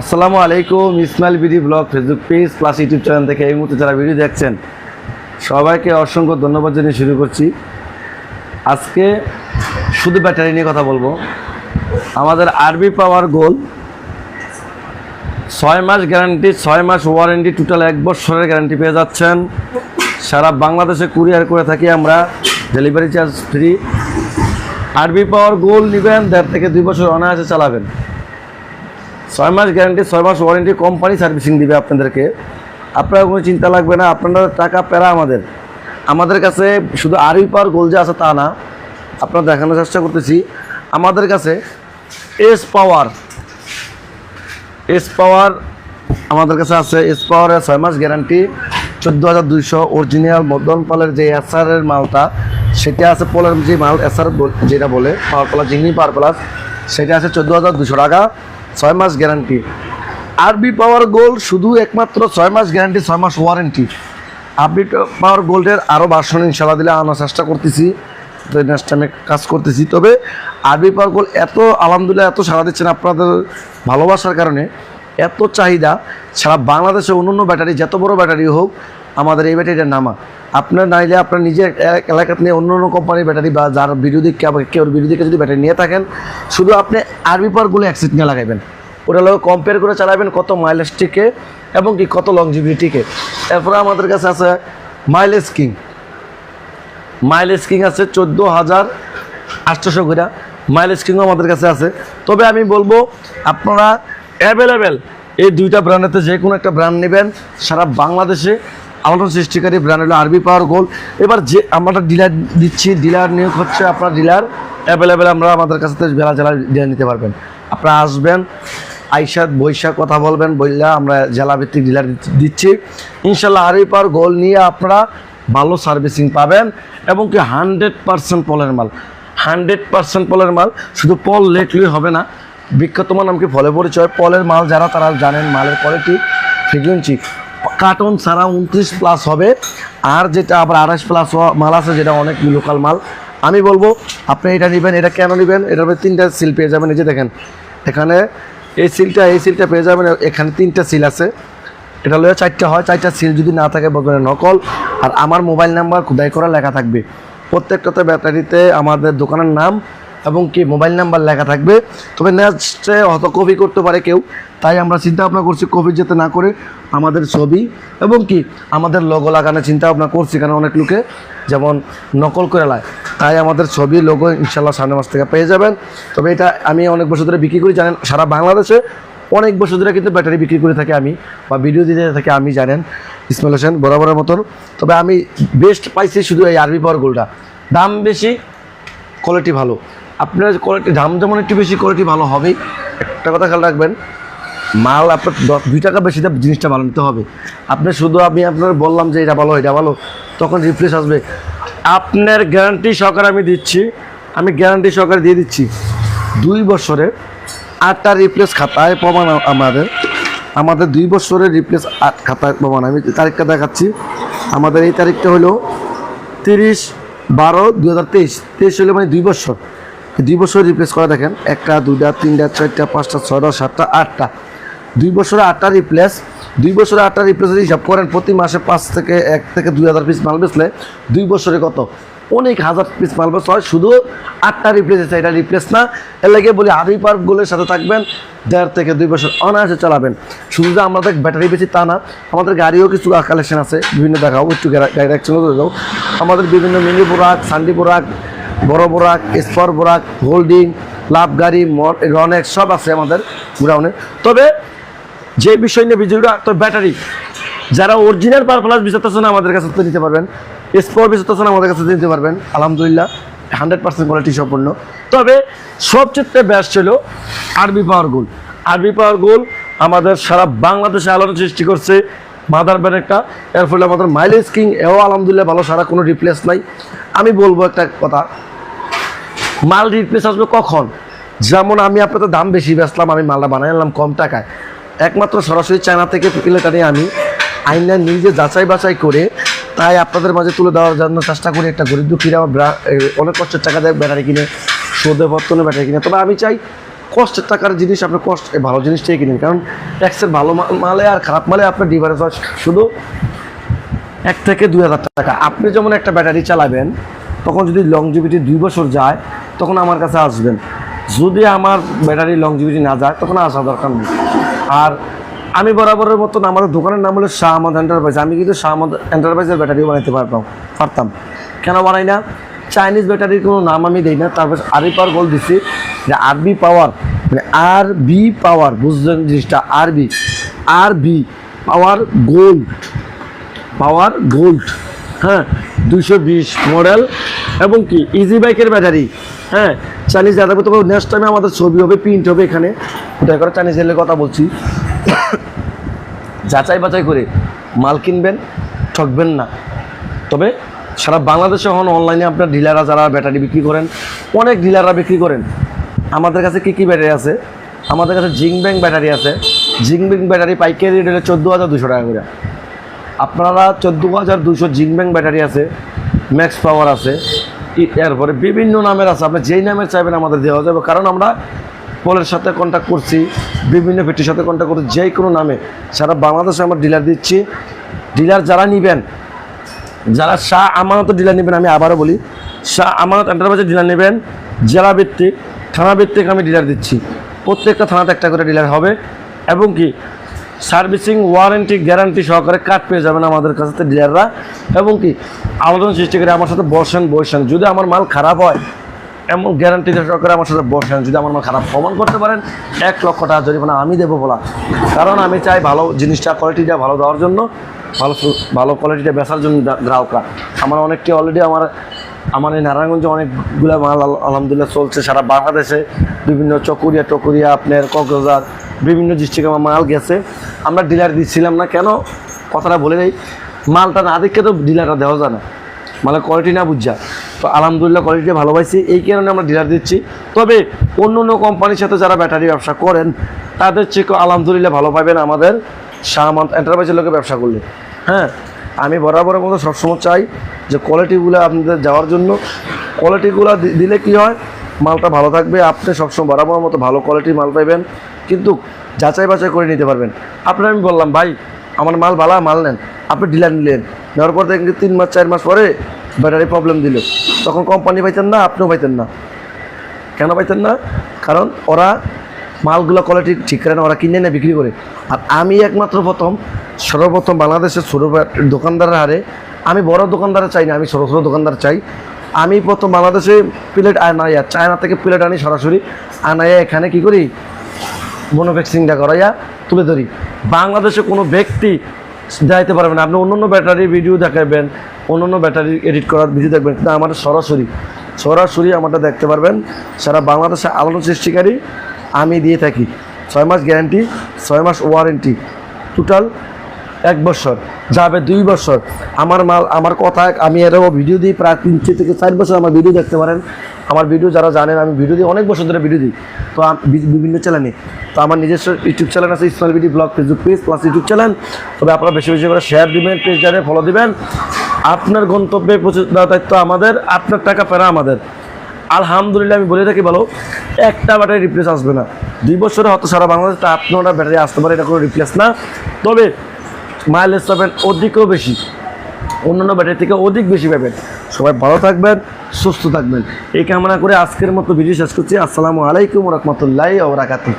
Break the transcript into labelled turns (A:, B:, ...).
A: আসসালামু আলাইকুম, Ismail BD blog Facebook page plus YouTube channel থেকে এই মুহূর্তে যারা ভিডিও দেখছেন, সবাইকে অসংখ্য ধন্যবাদ জানিয়ে শুরু করছি। আজকে শুধু ব্যাটারি নিয়ে কথা বলব। আমাদের আরবি পাওয়ার গোল ছয় মাস গ্যারান্টি ছয় মাস ওয়ারেন্টি টোটাল এক বছরের গ্যারান্টি পেয়ে যাচ্ছেন। সারা বাংলাদেশে কুরিয়ার করে থাকি আমরা ডেলিভারি চার্জ ফ্রি আরবি পাওয়ার গোল নেবেন, দেড় থেকে দুই বছর অনায়াসে চালাবেন। ছয় মাস গ্যারান্টি ছয় মাস ওয়ারেন্টি কোম্পানি সার্ভিসিং দিবে আপনাদেরকে। আপনার কোনো চিন্তা লাগবে না, আপনারা টাকা পেরা আমাদের। আমাদের কাছে শুধু আরবি পাওয়ার গোল যে আছে তা না। আপনারা দেখানোর চেষ্টা করতেছি। আমাদের কাছে এস পাওয়ার এস পাওয়ার আমাদের কাছে আছে। এস পাওয়ারের ছয় মাস গ্যারান্টি চোদ্দ হাজার দুইশো অরিজিনাল মদন পালের যে এসআরের মালটা, সেটা আছে পলের যে মাল এসআর যেটা বলে পাওয়ার প্লাস জিংনি পাওয়ার প্লাস সেটা আছে চোদ্দ হাজার দুশো টাকা। ছয় মাস গ্যারান্টি আরবি পাওয়ার গোল্ড শুধু একমাত্র ছয় মাস গ্যারান্টি ছয় মাস ওয়ারেন্টি আরবি পাওয়ার গোল্ডের আরও বাসন ইনশাল্লাহ দিলে আনার চেষ্টা করতেছি নেক্সট টাইমে কাজ করতেছি। তবে আরবি পাওয়ার গোল্ড এত, আলহামদুলিল্লাহ এত সাড়া দিচ্ছেন আপনাদের ভালোবাসার কারণে, এত চাহিদা, সারা বাংলাদেশে অন্য অন্য ব্যাটারি, যত বড় ব্যাটারি হোক আমাদের এই ব্যাটারিটার নামা। আপনার নাইলে আপনার নিজের এ- এলাকাতে নিয়ে অন্য অন্য কোম্পানির ব্যাটারি বা যার বিরোধী কেউ বিরোধীকে যদি ব্যাটারি নিয়ে থাকেন, শুধু আপনি আরবি পাওয়ারগুলো অ্যাক্সিট নিয়ে লাগাবেন ওটা লোক কম্পেয়ার করে চালাবেন কত মাইলেজ টিকে এবং কি কত লংজিভিটি টিকে। এরপরে আমাদের কাছে আছে মাইলেজ কিং মাইলেজ কিং আছে চোদ্দ হাজার আটশোশো করে মাইলেজ কিংও আমাদের কাছে আছে। তবে আমি বলব, আপনারা অ্যাভেলেবেল এই দুইটা ব্র্যান্ডেতে যে কোনো একটা ব্র্যান্ড নেবেন। সারা বাংলাদেশে আলোড়ন সৃষ্টিকারী ব্র্যান্ড হলো আরবি পাওয়ার গোল এবার যে আমরা ডিলার দিচ্ছি ডিলার নিয়োগ হচ্ছে আপনার ডিলার অ্যাভেলেবেল আমরা আমাদের কাছ থেকে জেলা ডিলার নিতে পারবেন। আপনারা আসবেন আইসাদ বৈশাখ কথা বলবেন বললে আমরা জেলা ভিত্তিক ডিলার দিচ্ছি। ইনশাল্লাহ আরবি পাওয়ার গোল নিয়ে আপনারা ভালো সার্ভিসিং পাবেন এবং কি হান্ড্রেড পার্সেন্ট পলের মাল। হান্ড্রেড পার্সেন্ট পলের মাল, শুধু পল লেটলি হবে না। বিখ্যাত নামকে ফলে পরিচয়। পলের মাল যারা, তারা জানেন মালের কোয়ালিটি ফ্রিকুয়েন্সি কার্টন ছাড়া উনত্রিশ প্লাস হবে। আর যেটা আবার আড়াইশ প্লাস মাল আছে, যেটা অনেক লোকাল মাল। আমি বলব, আপনি এটা নেবেন, এটা কেন নেবেন? এটার মধ্যে তিনটা সিল পেয়ে যাবেন। এই যে দেখেন, এখানে এই সিলটা এই সিলটা পেয়ে যাবেন। এখানে তিনটা সিল আছে। এটা লয়ে চারটা হয়। চারটা সিল যদি না থাকে বলবেন নকল। আর আমার মোবাইল নাম্বার খোদাই করা লেখা থাকবে। প্রত্যেকটাতে ব্যাটারিতে আমাদের দোকানের নাম এবং কি মোবাইল নাম্বার লেখা থাকবে। তবে নেক্সটে হয়তো কপি করতে পারে কেউ। তাই আমরা চিন্তা ভাবনা করছি কপি যেতে না করে আমাদের ছবি এবং কি আমাদের লগো লাগানোর চিন্তা ভাবনা করছি কারণ অনেক লোকে যেমন নকল করে লায়। তাই আমাদের ছবি লোগো ইনশাল্লাহ সামনের মাস থেকে পেয়ে যাবেন। তবে এটা আমি অনেক বছর ধরে বিক্রি করি, জানেন, সারা বাংলাদেশে অনেক বছর ধরে কিন্তু ব্যাটারি বিক্রি করে থাকি আমি বা ভিডিও দিতে থাকি আমি, জানেন ইসমাইল হোসেন বরাবরের মতন। তবে আমি বেস্ট পাইছি শুধু এই আরবি পাওয়ার গোলটা দাম বেশি কোয়ালিটি ভালো। আপনার কোয়ালিটি দাম যেমন একটু বেশি কোয়ালিটি ভালো হবেই একটা কথা খেয়াল রাখবেন, মাল আপনার দশ দুই টাকা বেশি দাম, জিনিসটা ভালো নিতে হবে। আপনি শুধু আমি আপনার বললাম যে এটা ভালো এটা ভালো, তখন রিফ্রেশ আসবে। আপনার গ্যারান্টি সহকারে আমি দিচ্ছি, আমি গ্যারান্টি সহকারে দিয়ে দিচ্ছি। দুই বছরে আটটা রিপ্লেস খাতায় প্রমাণ আমাদের। আমাদের দুই বছরের রিপ্লেস আট খাতায় প্রমাণ। আমি তারিখটা দেখাচ্ছি, আমাদের এই তারিখটা হলো তিরিশ বারো দু হাজার তেইশ। তেইশ হলে মানে দুই বছর। দুই বছর রিপ্লেস করা দেখেন, একটা, দুইটা, তিনটা, চারটা, পাঁচটা, ছয়টা, সাতটা, আটটা। দুই বছরে আটটা রিপ্লেস দুই বছরে আটটা রিপ্লেসের হিসাব করেন, প্রতি মাসে পাঁচ থেকে এক থেকে দুই হাজার পিস মাল বেচলে দুই বছরে কত? অনেক হাজার পিস মাল বেচ হয়, শুধু আটটা রিপ্লেস আছে এটা রিপ্লেস না। এর লাগে বলি আরবি পার্কগুলোর সাথে থাকবেন, দেড় থেকে দুই বছর অনায়াসে চালাবেন। শুধু যে আমাদের ব্যাটারি বেশি তা না, আমাদের গাড়িও কিছু কালেকশন আছে, বিভিন্ন দেখাও, একটু গাড়ি করে দাও আমাদের বিভিন্ন মিনি বোরাক, সান্ডি বোরাক বড় বোরাক, স্পর বোরাক, হোল্ডিং, লাভ গাড়ি রনেক সব আছে আমাদের গ্রাউন্ডে তবে যে বিষয় নিয়ে ভিডিওটা, তো ব্যাটারি, যারা অরিজিনাল পার প্লাস বিচারতেছেন আমাদের কাছে তো নিতে পারবেন। স্পোর্ট বিচারতেছেন আমাদের কাছে নিতে পারবেন। আলহামদুলিল্লাহ, হান্ড্রেড পার্সেন্ট কোয়ালিটি সম্পূর্ণ তবে সবচেয়ে বেস্ট ছিল আরবি পাওয়ার গোল আরবি পাওয়ার গোল আমাদের সারা বাংলাদেশে আলোড়ন সৃষ্টি করছে। মাদার ব্যান একটা, এর ফলে আমাদের মাইলেজ কিং এও আলহামদুলিল্লাহ ভালো, সারা কোনো রিপ্লেস নাই। আমি বলব একটা কথা মাল রিপ্লেস আসবে কখন? যেমন আমি আপনাদের দাম বেশি বেচলাম, আমি মালটা বানাই আনলাম কম টাকায়। একমাত্র সরাসরি চায়না থেকে প্লেটা নিয়ে আমি। আইনা নিজে যাচাই বাছাই করে তাই আপনাদের মাঝে তুলে দেওয়ার জন্য চেষ্টা করি একটা গরিব দুঃখীরা অনেক কষ্টের টাকা দেয় ব্যাটারি কিনে, সোদে বর্তনে ব্যাটারি কিনে। তবে আমি চাই কষ্টের টাকার জিনিস আপনার কষ্ট ভালো জিনিসটাই কিনেন। কারণ ট্যাক্সের ভালো মালে আর খারাপ মালে আপনার ডিফারেন্স হয় শুধু এক থেকে দুই হাজার টাকা। আপনি যেমন একটা ব্যাটারি চালাবেন, তখন যদি লং লংজিভিটি দুই বছর যায় তখন আমার কাছে আসবেন। যদি আমার ব্যাটারি লং লংজিভিটি না যায়, তখন আসা দরকার নেই। আর আমি বরাবরের মতন আমাদের দোকানের নাম হলো শাহ আহমদ এন্টারপ্রাইজ আমি কিন্তু শাহ আহমদ এন্টারপ্রাইজের ব্যাটারিও বানাতে পারতাম পারতাম। কেন বানাই না? চাইনিজ ব্যাটারির কোনো নাম আমি দিই না, তারপর আরবি পাওয়ার গোল দিচ্ছি যে আরবি পাওয়ার মানে আর বি পাওয়ার বুঝলেন জিনিসটা? RB R B power gold power gold হ্যাঁ? দুশো বিশ মডেল এবং কি? ইজি বাইকের ব্যাটারি। হ্যাঁ চাইনিজ যাদের তবে নেক্সট টাইমে আমাদের ছবি হবে প্রিন্ট হবে এখানে। ওটা করে চাইনিজ এলের কথা বলছি। যাচাই বাছাই করে মাল কিনবেন, ঠকবেন না। তবে সারা বাংলাদেশে এখন অনলাইনে আপনার ডিলাররা যারা ব্যাটারি বিক্রি করেন, অনেক ডিলাররা বিক্রি করেন, আমাদের কাছে কী কী ব্যাটারি আছে? আমাদের কাছে জিং ব্যাং ব্যাটারি আছে। জিং ব্যাং ব্যাটারি পাইকারি রেট হলো চোদ্দ হাজার দুশো টাকা করে। আপনারা চোদ্দ হাজার দুশো জিংব্যাং ব্যাটারি আছে ম্যাক্স পাওয়ার আছে। এরপরে বিভিন্ন নামের আছে। আপনি যেই নামের চাইবেন আমাদের দেওয়া যাবে। কারণ আমরা পোলের সাথে কন্ট্যাক্ট করছি, বিভিন্ন ফ্যাক্টরির সাথে কন্ট্যাক্ট করছি যে কোনো নামে। সারা বাংলাদেশে আমরা ডিলার দিচ্ছি। ডিলার যারা নিবেন, যারা শাহ আমানত ডিলার নেবেন, আমি আবারও বলি, শাহ আমানত এন্টারপ্রাইজের ডিলার নেবেন, জেলা ভিত্তিক, থানা ভিত্তিক আমি ডিলার দিচ্ছি। প্রত্যেকটা থানাতে একটা করে ডিলার হবে। এবং কি সার্ভিসিং ওয়ারেন্টি গ্যারান্টি সহকারে কার্ড পেয়ে যাবেন আমাদের কাছে ডিলাররা। এবং কি, আবেদন সৃষ্টি করে আমার সাথে বসেন বসেন। যদি আমার মাল খারাপ হয়, এমন গ্যারান্টি সহকারে আমার সাথে বসেন। যদি আমার মাল খারাপ, প্রমাণ করতে পারেন, এক লক্ষ টাকা জরিমানা আমি দেবো বলা। কারণ আমি চাই ভালো জিনিসটা কোয়ালিটিটা ভালো দেওয়ার জন্য, ভালো ভালো কোয়ালিটিটা বেচার জন্য গ্রাহকরা। আমার অনেকটি অলরেডি আমার আমার এই নারায়ণগঞ্জে অনেকগুলো মাল আলহামদুলিল্লাহ চলছে সারা বাংলাদেশে। বিভিন্ন চকুরিয়া টকুরিয়া আপনার কক্সবাজার বিভিন্ন ডিস্ট্রিক্টে আমার মাল গেছে। আমরা ডিলার দিচ্ছিলাম না, কেন? কথাটা বলে দেই মালটা না দেখে তো ডিলারটা দেওয়া যায় না। মানে কোয়ালিটি না বুঝা। তো আলহামদুলিল্লাহ কোয়ালিটি ভালো পাইছি। এই কারণে আমরা ডিলার দিচ্ছি। তবে অন্য অন্য কোম্পানির সাথে যারা ব্যাটারি ব্যবসা করেন, তাদের চেয়ে আলহামদুলিল্লাহ ভালো পাবেন আমাদের শাহমান্ত এন্টারপ্রাইজের লোকে ব্যবসা করলে। হ্যাঁ আমি বরাবরের মতো সবসময় চাই যে কোয়ালিটিগুলো আপনাদের যাওয়ার জন্য। কোয়ালিটিগুলো দিলে কি হয়? মালটা ভালো থাকবে। আপনি সবসময় বরাবর মতো ভালো কোয়ালিটির মাল পাইবেন। কিন্তু যাচাই বাছাই করে নিতে পারবেন। আপনার আমি বললাম, ভাই, আমার মাল ভালো, মাল নেন। আপনি ডিলার নিলেন। নেওয়ার পর দেখেন তিন মাস, চার মাস পরে ব্যাটারি প্রবলেম দিল। তখন কোম্পানি পাইতেন না, আপনিও পাইতেন না। কেন পাইতেন না? কারণ ওরা মালগুলো কোয়ালিটি ঠিক করে না, ওরা কিনে না বিক্রি করে। আর আমি একমাত্র প্রথম, সর্বপ্রথম বাংলাদেশের ছোটো দোকানদারের হারে, আমি বড় দোকানদার চাই না, আমি ছোটো ছোটো দোকানদার চাই। আমি প্রথম বাংলাদেশে প্লেট আনাইয়া, চায়না থেকে প্লেট আনি সরাসরি। আনাইয়া এখানে কি করি? মনোফ্যাক্সিংটা করাইয়া তুলে ধরি। বাংলাদেশে কোনো ব্যক্তি যাইতে পারবেন আপনি অন্য অন্য ব্যাটারির ভিডিও দেখাবেন অন্য অন্য ব্যাটারি এডিট করার ভিডিও দেখবেন, কিন্তু আমার সরাসরি সরাসরি আমারটা দেখতে পারবেন। সারা বাংলাদেশে আলোড়ন সৃষ্টিকারী আমি দিয়ে থাকি। ছয় মাস গ্যারান্টি, ছয় মাস ওয়ারেন্টি। টোটাল এক বছর, যাবে দুই বছর। আমার মাল, আমার কথা, আমি এরও ভিডিও দিই, প্রায় তিন থেকে চার বছর আমার ভিডিও দেখতে পারেন। আমার ভিডিও যারা জানেন, আমি ভিডিও দিই অনেক বছর ধরে ভিডিও দিই। তো বিভিন্ন চ্যানেলে তো আমার নিজস্ব ইউটিউব চ্যানেল আছে Ismail video blog Facebook page plus YouTube channel তবে আপনারা বেশি বেশি করে শেয়ার দিবেন পেজ জানে ফলো দিবেন। আপনার গন্তব্যে পৌঁছে দেওয়ার দায়িত্ব আমাদের, আপনার টাকা ফেরা আমাদের। আলহামদুলিল্লাহ, আমি বলে থাকি ভালো, একটা ব্যাটারি রিপ্লেস আসবে না। দুই বছরে হয়তো সারা বাংলাদেশে আপনারা ব্যাটারি আসতে পারে, এটা কোনো রিপ্লেস না। তবে মাইলেজ পাবেন অধিকও বেশি। অন্যান্য ব্যাটারি থেকে অধিক বেশি পাবেন। সবাই ভালো থাকবেন, সুস্থ থাকবেন। এই কামনা করে আজকের মতো ভিডিও শেষ করছি। আসসালামু আলাইকুম রহমতুল্লাহ ওবরাকাতুহ